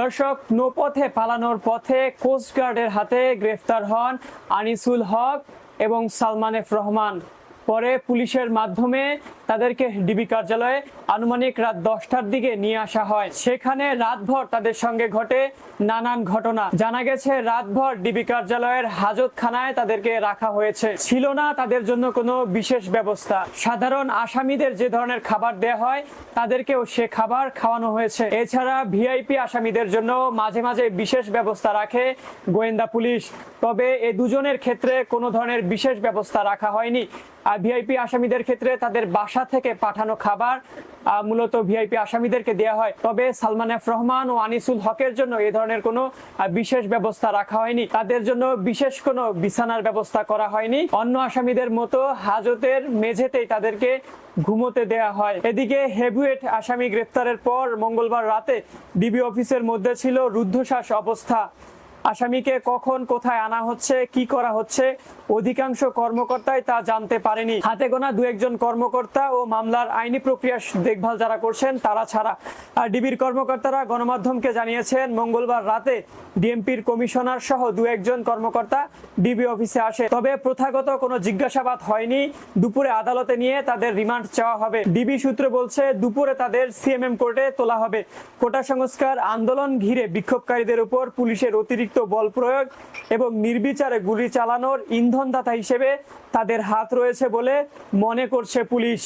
দর্শক নৌপথে পালানোর পথে কোস্টগার্ডের হাতে গ্রেফতার হন আনিসুল হক এবং সালমান এফ রহমান। পরে পুলিশের মাধ্যমে তাদেরকে ডিবি কার্যালয়ে আনুমানিক রাত দশটার দিকে নিয়ে আসা হয়। সেখানে রাতভর তাদের সঙ্গে ঘটে নানান ঘটনা। জানা গেছে, রাতভর ডিবি কার্যালয়ের হাজতখানায় তাদেরকে রাখা হয়েছে। ছিল না তাদের জন্য কোনো বিশেষ ব্যবস্থা। সাধারণ আসামিদের যে ধরনের খাবার দেয়া হয়, তাদেরকেও সে খাবার খাওয়ানো হয়েছে। এছাড়া ভিআইপি আসামিদের জন্য মাঝে মাঝে বিশেষ ব্যবস্থা রাখে গোয়েন্দা পুলিশ। তবে এ দুজনের ক্ষেত্রে কোনো ধরনের বিশেষ ব্যবস্থা রাখা হয়নি। আর ভিআইপি আসামিদের ক্ষেত্রে তাদের বাসা থেকে পাঠানো খাবার মূলত ভিআইপি আসামিদেরকে দেওয়া হয়। তবে সালমান এফ রহমান ও আনিসুল হকের জন্য এই ধরনের কোনো বিশেষ ব্যবস্থা রাখা হয়নি। তাদের জন্য বিশেষ কোনো বিছানার ব্যবস্থা করা হয়নি। অন্য আসামিদের মতো হাজতের মেঝেতেই তাদেরকে ঘুমোতে দেয়া হয়। এদিকে হেভিওয়েট আসামি গ্রেফতারের পর মঙ্গলবার রাতে ডিবি অফিসের মধ্যে ছিল রুদ্ধশ্বাস অবস্থা। আসামিকে কখন কোথায় আনা হচ্ছে, কি করা হচ্ছে, অধিকাংশ কর্মকর্তাই তা জানতে পারেনি। হাতে গোনা দু একজন কর্মকর্তা ও মামলার আইনি প্রক্রিয়া দেখভাল যারা করছেন, তারা ছাড়া। আর ডিবির কর্মকর্তারা গণমাধ্যমকে জানিয়েছেন, মঙ্গলবার রাতে ডিএমপির কমিশনার সহ দু একজন কর্মকর্তা ডিবি অফিসে আসে। তবে প্রথাগত কোনো জিজ্ঞাসাবাদ হয়নি। দুপুরে আদালতে নিয়ে তাদের রিমান্ড চাওয়া হবে। ডিবি সূত্র বলছে, দুপুরে তাদের সিএমএম কোর্টে তোলা হবে। কোটা সংস্কার আন্দোলন ঘিরে বিক্ষোভকারীদের উপর পুলিশের অতিরিক্ত বল প্রয়োগ এবং নির্বিচারে গুলি চালানোর ইন্ধনদাতা হিসেবে তাদের হাত রয়েছে বলে মনে করছে পুলিশ।